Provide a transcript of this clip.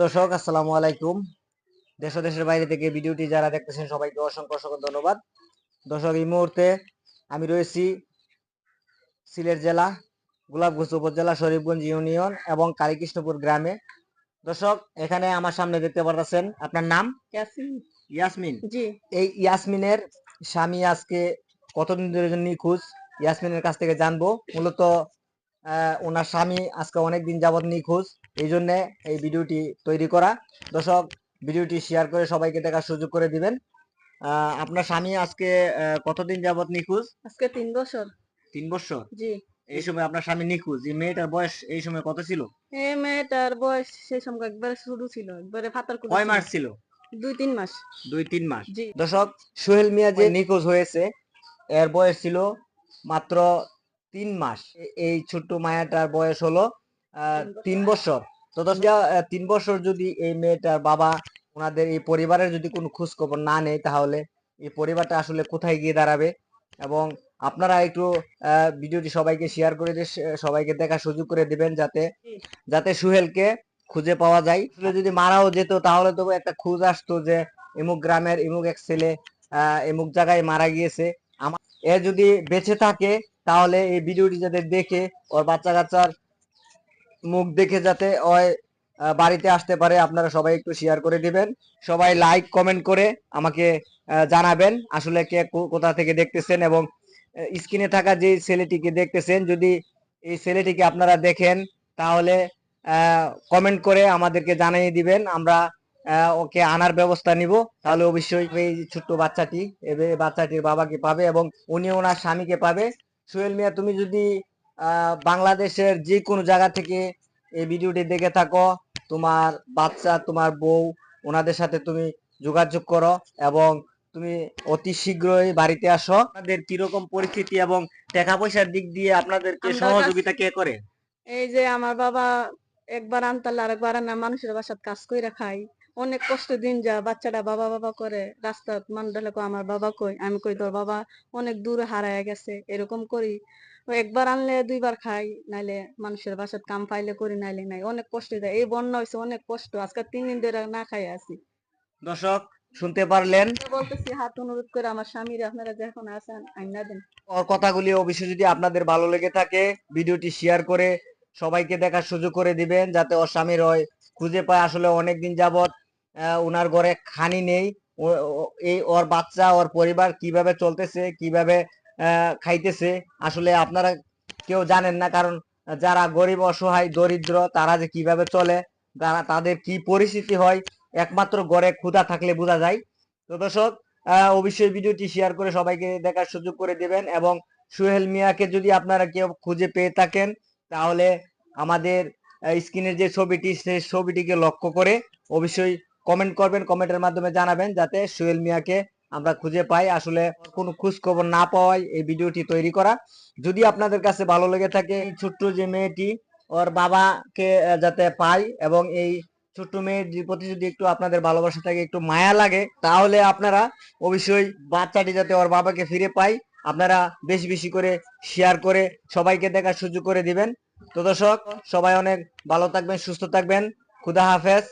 দর্শক আসসালামু আলাইকুম। দেশ দেশের বাইরে থেকে ভিডিওটি যারা দেখতেছেন সবাইকে অসংখ্য অসংখ্য ধন্যবাদ। দর্শক এই মুহূর্তে আমি রয়েছি সিলেট জেলা গোলাপগঞ্জ উপজেলা শরীফগঞ্জ ইউনিয়ন এবং কালীকৃষ্ণপুর গ্রামে। দর্শক এখানে আমার সামনে দেখতে পারতেছেন আপনার নাম? ইয়াসমিন। জি। এই ইয়াসমিনের স্বামী আজকে কতদিন ধরে নিখোঁজ? ইয়াসমিনের কাছ থেকে জানব। মূলত ওনার স্বামী আজকে অনেক দিন যাবত নিখোঁজ এই জন্য এই ভিডিওটি তৈরি করা। দর্শক ভিডিওটি শেয়ার করে সবাইকে দেখার সুযোগ করে দিবেন। আপনার স্বামী আজকে কতদিন যাবত নিখোঁজ? আজকে তিন বছর। তিন বছর? জি। এই সময় আপনার স্বামী নিখোঁজ। এই মেয়েটার বয়স এই সময় কত ছিল? এই মেয়েটার বয়স সেই সময় একবারে শুরু ছিল একবারে ফাতার কয় মাস ছিল? দুই তিন মাস। দুই তিন মাস। দর্শক সোহেল মিয়া যে নিখোঁজ হয়েছে এর বয়স ছিল মাত্র তিন মাস। এই ছোট্ট মায়াটার বয়স হলো তিন বছর। তো তিন বছর যদি এই মেয়েটার বাবা ওনাদের এই পরিবারের যদি কোনো খোঁজ খবর না নেয় তাহলে এই পরিবারটা আসলে কোথায় গিয়ে দাঁড়াবে? এবং আপনারা একটু ভিডিওটি সবাইকে শেয়ার করে দিয়ে সবাইকে দেখার সুযোগ করে দিবেন যাতে যাতে সুহেলকে খুঁজে পাওয়া যায়। আসলে যদি মারাও যেত তাহলে তো একটা খোঁজ আসতো যে এমুক গ্রামের এমুক এক ছেলে আহ, এমুক জায়গায় মারা গিয়েছে। আমার এ যদি বেঁচে থাকে তাহলে এই ভিডিওটি যাতে দেখে ওর বাচ্চা কাচ্চার মুখ দেখে যাতে ওই বাড়িতে আসতে পারে, আপনারা সবাই একটু শেয়ার করে দিবেন। সবাই লাইক কমেন্ট করে আমাকে জানাবেন আসলে কে কোথা থেকে দেখতেছেন এবং স্ক্রিনে থাকা যে ছেলেটিকে দেখতেছেন, যদি এই ছেলেটিকে আপনারা দেখেন তাহলে কমেন্ট করে আমাদেরকে জানিয়ে দিবেন। আমরা ওকে আনার ব্যবস্থা নিব। তাহলে অবশ্যই এই ছোট্ট বাচ্চাটি এই বাচ্চাটির বাবাকে পাবে এবং উনি ওনার স্বামীকে পাবে। সোহেল মিয়া তুমি যদি বাংলাদেশের যে কোনো জায়গা থেকে এই ভিডিওটি দেখে থাকো তোমার বাচ্চা তোমার বউ ওনাদের সাথে তুমি যোগাযোগ করো এবং তুমি অতি শীঘ্রই বাড়িতে আসো। আপনাদের কীরকম পরিস্থিতি এবং টাকা পয়সার দিক দিয়ে আপনাদেরকে সহযোগিতা কে করে? এই যে আমার বাবা একবার আনতাল আরেকবার না মানুষের বাসাত কাজ কইরা খাই। অনেক কষ্ট দিন যা বাচ্চাটা বাবা বাবা করে। রাস্তা মানুষ আমার বাবা কই? আমি কই তোর বাবা অনেক দূরে হারায় গেছে। এরকম করি। একবার আনলে দুইবার খাই নাইলে মানুষের বাসাত কাম পাইলে করি নাইলে নাই। অনেক কষ্ট দেয়। এই বন্যা হয়েছে অনেক কষ্ট। আজকে তিন দিন ধরে না খাই আছি। দর্শক শুনতে পারলেন? বলতেছি হাত অনুরোধ করে আমার স্বামীর আপনারা যখন আসেন আইনা দেন। ওর কথাগুলি অবশ্যই যদি আপনাদের ভালো লেগে থাকে ভিডিওটি শেয়ার করে সবাইকে দেখার সুযোগ করে দিবেন যাতে ওর স্বামীর হয় খুঁজে পায় আসলে অনেকদিন যাবত ওনার ঘরে খানি নেই। এই ওর বাচ্চা, ওর পরিবার কীভাবে চলতেছে, কীভাবে খাইতেছে, আসলে আপনারা কেউ জানেন না। কারণ যারা গরিব, অসহায়, দরিদ্র, তারা যে কীভাবে চলে, তারা, তাদের কি পরিস্থিতি হয়, একমাত্র গড়ে ক্ষুধা থাকলে বোঝা যায়। তো দর্শক অবশ্যই ভিডিওটি শেয়ার করে সবাইকে দেখার সুযোগ করে দেবেন এবং সুহেল মিয়াকে যদি আপনারা কেউ খুঁজে পেয়ে থাকেন, তাহলে আমাদের স্ক্রিনের যে ছবিটি, সেই ছবিটিকে লক্ষ্য করে অবশ্যই কমেন্ট করবেন কমেন্টের মাধ্যমে জানাবেন যাতে সুহেল মিয়াকে আমরা খুঁজে পাই আসলে কোনো খোঁজ খবর না পাওয়ায় এই ভিডিওটি তৈরি করা। যদি আপনাদের কাছে ভালো লেগে থাকে এই ছোট্ট যে মেয়েটি, ওর বাবাকে যাতে পাই এবং এই ছোট্ট মেয়ের প্রতি যদি একটু আপনাদের ভালোবাসা থাকে, একটু মায়া লাগে, তাহলে আপনারা অবশ্যই বাচ্চাটি যাতে ওর বাবাকে ফিরে পাই আপনারা বেশি বেশি করে শেয়ার করে সবাইকে দেখার সুযোগ করে দিবেন। তো দর্শক, সবাই অনেক ভালো থাকবেন, সুস্থ থাকবেন। খুদা হাফেজ।